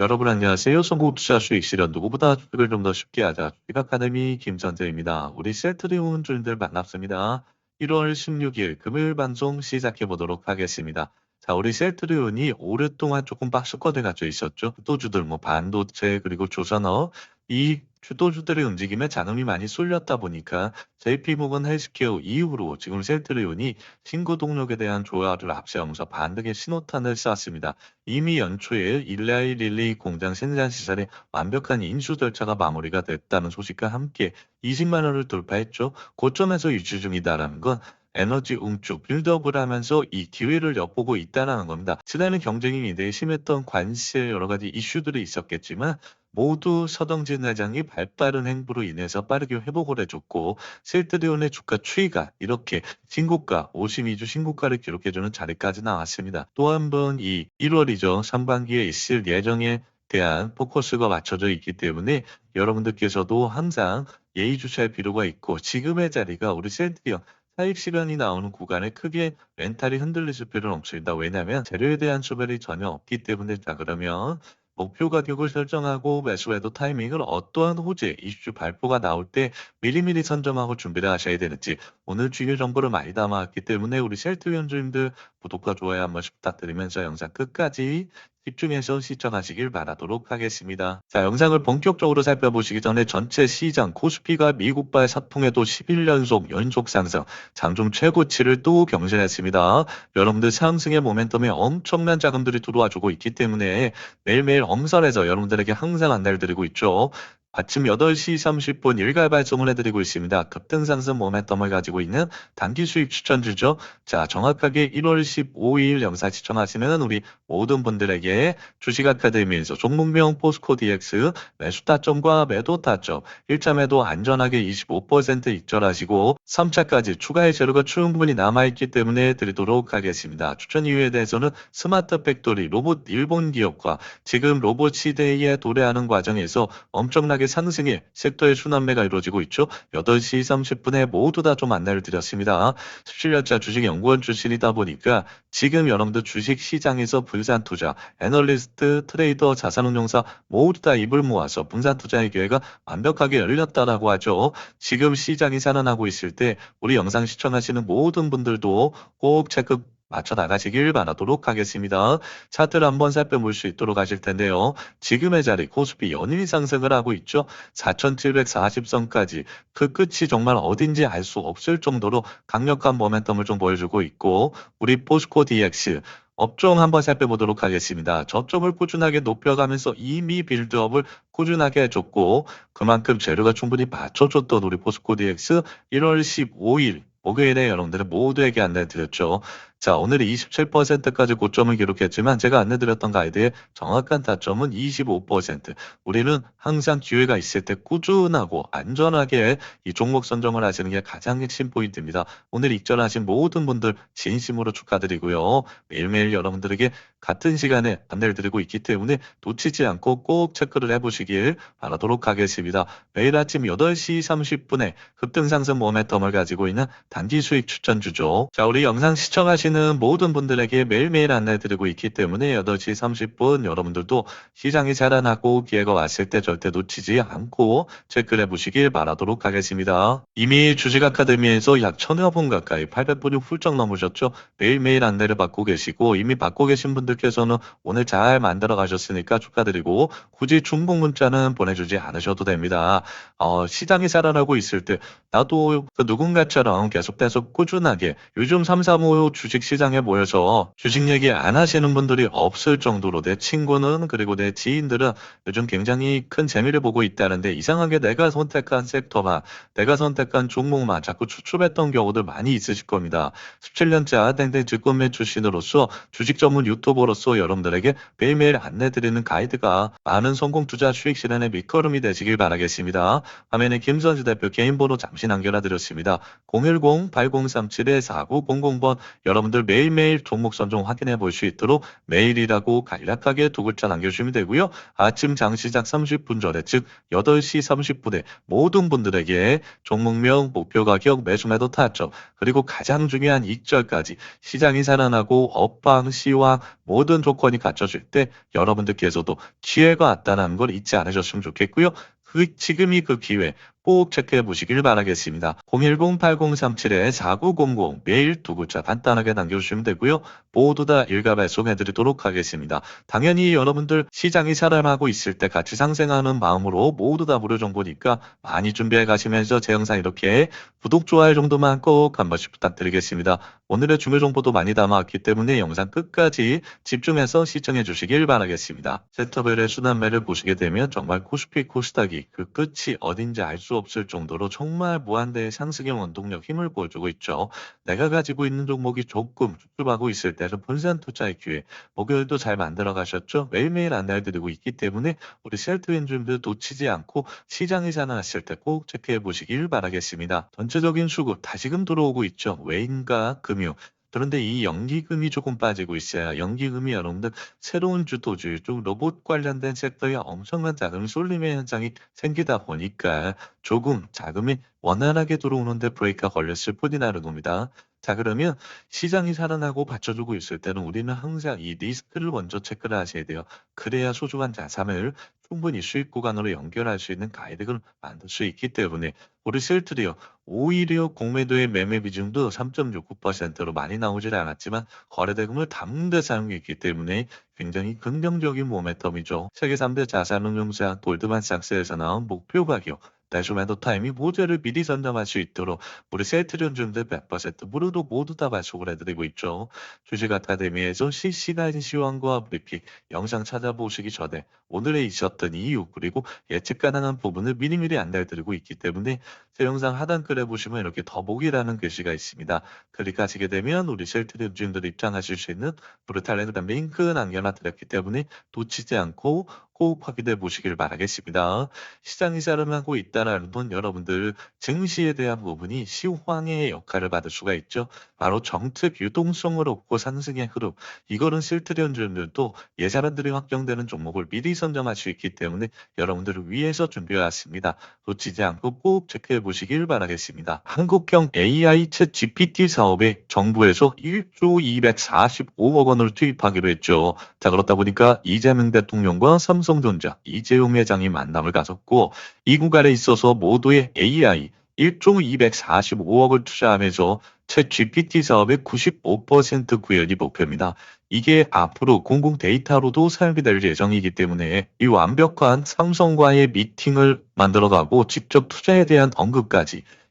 여러분 안녕하세요. 선곡 투자 수익 실현 누구보다 주식을 좀 더 쉽게 하자. 주식 아카데미 김전재입니다. 우리 셀트리온 주인들 반갑습니다. 1월 16일 금요일 방송 시작해 보도록 하겠습니다. 자, 우리 셀트리온이 오랫동안 조금 박스권에 갇혀 있었죠. 주도주들 뭐 반도체 그리고 조선업 이 주도주들의 움직임에 자금이 많이 쏠렸다 보니까 JP모건 헬스케어 이후로 지금 셀트리온이 신고 동력에 대한 조화를 앞세우면서 반등의 신호탄을 쐈습니다. 이미 연초에 일라이 릴리 공장 생산 시설의 완벽한 인수 절차가 마무리가 됐다는 소식과 함께 20만 원을 돌파했죠. 고점에서 유지 중이다라는 건 에너지 응축 빌드업을 하면서 이 기회를 엿보고 있다는 겁니다. 지난해 경쟁이 굉장히 심했던 관세 여러 가지 이슈들이 있었겠지만 모두 서동진 회장이 발빠른 행보로 인해서 빠르게 회복을 해줬고 셀트리온의 주가 추이가 이렇게 신고가 52주 신고가를 기록해주는 자리까지 나왔습니다. 또 한 번 이 1월이죠. 상반기에 있을 예정에 대한 포커스가 맞춰져 있기 때문에 여러분들께서도 항상 예의주시할 필요가 있고 지금의 자리가 우리 셀트리온 사익 실현이 나오는 구간에 크게 멘탈이 흔들리실 필요는 없습니다. 왜냐하면 재료에 대한 수별이 전혀 없기 때문에 자 그러면 목표 가격을 설정하고 매수해도 타이밍을 어떠한 호재, 이슈 발표가 나올 때 미리미리 선점하고 준비를 하셔야 되는지 오늘 주요 정보를 많이 담아왔기 때문에 우리 셀트 위원주님들 구독과 좋아요 한 번씩 부탁드리면서 영상 끝까지 집중해서 시청하시길 바라도록 하겠습니다. 자, 영상을 본격적으로 살펴보시기 전에 전체 시장 코스피가 미국발 사풍에도 11연속 연속 상승, 장중 최고치를 또 경신했습니다. 여러분들 상승의 모멘텀에 엄청난 자금들이 들어와주고 있기 때문에 매일매일 엄선해서 여러분들에게 항상 안내를 드리고 있죠. 아침 8시 30분 일괄 발송을 해드리고 있습니다. 급등상승 모멘텀을 가지고 있는 단기 수익 추천주죠. 자, 정확하게 1월 15일 영상 시청하시는 우리 모든 분들에게 주식 아카데미에서 종목명 포스코 DX 매수 타점과 매도 타점 1차 매도 안전하게 25% 익절하시고 3차까지 추가의 재료가 충분히 남아있기 때문에 드리도록 하겠습니다. 추천 이유에 대해서는 스마트 팩토리 로봇 일본 기업과 지금 로봇 시대에 도래하는 과정에서 엄청나게 상승의 섹터의 순환매가 이루어지고 있죠. 8시 30분에 모두 다 좀 안내를 드렸습니다. 17년차 주식 연구원 출신이다 보니까 지금 여러분들 주식 시장에서 분산 투자, 애널리스트, 트레이더, 자산운용사 모두 다 입을 모아서 분산 투자의 기회가 완벽하게 열렸다라고 하죠. 지금 시장이 살아나고 있을 때 우리 영상 시청하시는 모든 분들도 꼭 체크 맞춰 나가시길 바라도록 하겠습니다. 차트를 한번 살펴볼 수 있도록 하실 텐데요. 지금의 자리 코스피 연일 상승을 하고 있죠. 4740선까지 그 끝이 정말 어딘지 알 수 없을 정도로 강력한 모멘텀을 좀 보여주고 있고 우리 포스코 DX 업종 한번 살펴보도록 하겠습니다. 저점을 꾸준하게 높여가면서 이미 빌드업을 꾸준하게 해줬고 그만큼 재료가 충분히 받쳐줬던 우리 포스코 DX 1월 15일 목요일에 여러분들은 모두에게 안내드렸죠. 자, 오늘이 27%까지 고점을 기록했지만 제가 안내드렸던 가이드의 정확한 타점은 25%. 우리는 항상 기회가 있을 때 꾸준하고 안전하게 이 종목 선정을 하시는 게 가장 핵심 포인트입니다. 오늘 익절하신 모든 분들 진심으로 축하드리고요. 매일매일 여러분들에게 같은 시간에 안내를 드리고 있기 때문에 놓치지 않고 꼭 체크를 해보시길 바라도록 하겠습니다. 매일 아침 8시 30분에 급등상승 모멘텀을 가지고 있는 단기 수익 추천주죠. 자, 우리 영상 시청하 시는 모든 분들에게 매일매일 안내드리고 있기 때문에 8시 30분 여러분들도 시장이 자라나고 기회가 왔을 때 절대 놓치지 않고 체크를 해보시길 바라도록 하겠습니다. 이미 주식 아카데미에서 약 천여 분 가까이 800분이 훌쩍 넘으셨죠? 매일매일 안내를 받고 계시고 이미 받고 계신 분들께서는 오늘 잘 만들어 가셨으니까 축하드리고 굳이 중복 문자는 보내주지 않으셔도 됩니다. 어, 시장이 살아나고 있을 때 나도 그 누군가처럼 계속해서 꾸준하게 요즘 3, 3, 5 주식 시장에 모여서 주식 얘기 안 하시는 분들이 없을 정도로 내 친구는 그리고 내 지인들은 요즘 굉장히 큰 재미를 보고 있다는데 이상하게 내가 선택한 섹터만 내가 선택한 종목만 자꾸 추출했던 경우들 많이 있으실 겁니다. 17년차 땡땡 직권매 출신으로서 주식 전문 유튜버로서 여러분들에게 매일매일 안내드리는 가이드가 많은 성공 투자 수익 실현의 밑거름이 되시길 바라겠습니다. 화면에 김선주 대표 개인 번호 잠시 남겨놔 드렸습니다. 010-8037-4900번 여러분 여러분들 매일매일 종목 선정 확인해 볼 수 있도록 매일이라고 간략하게 두 글자 남겨주시면 되고요. 아침 장시작 30분 전에 즉 8시 30분에 모든 분들에게 종목명, 목표 가격, 매수 매도 타점 그리고 가장 중요한 익절까지 시장이 살아나고 업황, 시황 모든 조건이 갖춰질 때 여러분들께서도 기회가 왔다는 걸 잊지 않으셨으면 좋겠고요. 그 지금이 그 기회 꼭 체크해 보시길 바라겠습니다. 010-8037-4900 매일 두 글자 간단하게 남겨주시면 되고요. 모두 다 일가 발송해 드리도록 하겠습니다. 당연히 여러분들 시장이 살아나고 있을 때 같이 상생하는 마음으로 모두 다 무료 정보니까 많이 준비해 가시면서 제 영상 이렇게 구독, 좋아요 정도만 꼭 한 번씩 부탁드리겠습니다. 오늘의 중요 정보도 많이 담아왔기 때문에 영상 끝까지 집중해서 시청해 주시길 바라겠습니다. 센터별의 순환매를 보시게 되면 정말 코스피 코스닥이 그 끝이 어딘지 알 수 없을 정도로 정말 무한대의 상승의 원동력 힘을 보여주고 있죠. 내가 가지고 있는 종목이 조금 쭈쭈하고 있을 때는 분산 투자의 기회 목요일도 잘 만들어 가셨죠? 매일매일 안내해드리고 있기 때문에 우리 셀트윈준들 놓치지 않고 시장이 살아났을 때꼭 체크해 보시길 바라겠습니다. 전체적인 수급 다시금 들어오고 있죠. 외인 과 금융 그런데 이 연기금이 조금 빠지고 있어요. 연기금이 여러분들 새로운 주도주, 쪽 로봇 관련된 섹터에 엄청난 자금 쏠림의 현상이 생기다 보니까 조금 자금이 원활하게 들어오는데 브레이크가 걸렸을 뿐이라는 겁니다. 자, 그러면 시장이 살아나고 받쳐주고 있을 때는 우리는 항상 이 리스크를 먼저 체크를 하셔야 돼요. 그래야 소중한 자산을 충분히 수익 구간으로 연결할 수 있는 가이드를 만들 수 있기 때문에 우리 셀트리오 오히려 공매도의 매매 비중도 3.69%로 많이 나오질 않았지만 거래대금을 데 사용했기 때문에 굉장히 긍정적인 모멘텀이죠. 세계 3대 자산운용사 골드만삭스에서 나온 목표 가격 대소매도 타임이 모두를 미리 선점할 수 있도록 우리 셀트리온 준들 100% 무료로 모두 다 발송을 해드리고 있죠. 주식 아카데미에서 실시간 시황과 브리핑 영상 찾아보시기 전에 오늘에 있었던 이유 그리고 예측 가능한 부분을 미리미리 안내해드리고 있기 때문에 제 영상 하단 글에 보시면 이렇게 더보기라는 글씨가 있습니다. 클릭하시게 되면 우리 셀트리온 준들 입장하실 수 있는 브루 텔레그램 링크 남겨놔드렸기 때문에 놓치지 않고 꼭 확인해 보시길 바라겠습니다. 시장이 살아나고 있다는 건 여러분들 증시에 대한 부분이 시황의 역할을 받을 수가 있죠. 바로 정책 유동성을 얻고 상승의 흐름. 이거는 실트리온들도 예사람들이 확정되는 종목을 미리 선점할 수 있기 때문에 여러분들을 위해서 준비해왔습니다. 놓치지 않고 꼭 체크해 보시길 바라겠습니다. 한국형 AI 챗 GPT 사업에 정부에서 1조 245억 원을 투입하기로 했죠. 자 그렇다 보니까 이재명 대통령과 삼성 전자 이재용 회장이 만남을 가졌고 이 구간에 있어서 모두의 AI 1조 245억을 투자하면서 챗 GPT 사업의 95% 구현이 목표입니다. 이게 앞으로 공공 데이터로도 사용이 될 예정이기 때문에 이 완벽한 삼성과의 미팅을 만들어가고 직접 투자에 대한 언급까지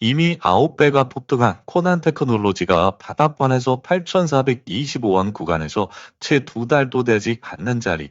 이미 9배가 폭등한 코난 테크놀로지가 바닥권에서 8,425원 구간에서 채 두 달도 되지 않는 자리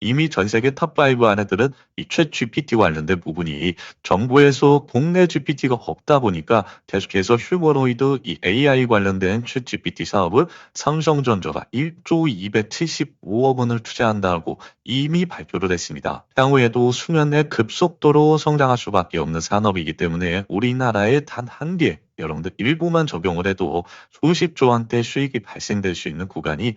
이미 전 세계 탑5 안에 들은 이챗 GPT 관련된 부분이 정부에서 국내 GPT가 없다 보니까 계속해서 휴머노이드 이 AI 관련된 챗 GPT 사업을 삼성전자가 1조 275억 원을 투자한다고 이미 발표를 했습니다. 향후에도 내 급속도로 성장할 수밖에 없는 산업이기 때문에 우리나라에 단 한 개, 여러분들 일부만 적용을 해도 수십조 원대 수익이 발생될 수 있는 구간이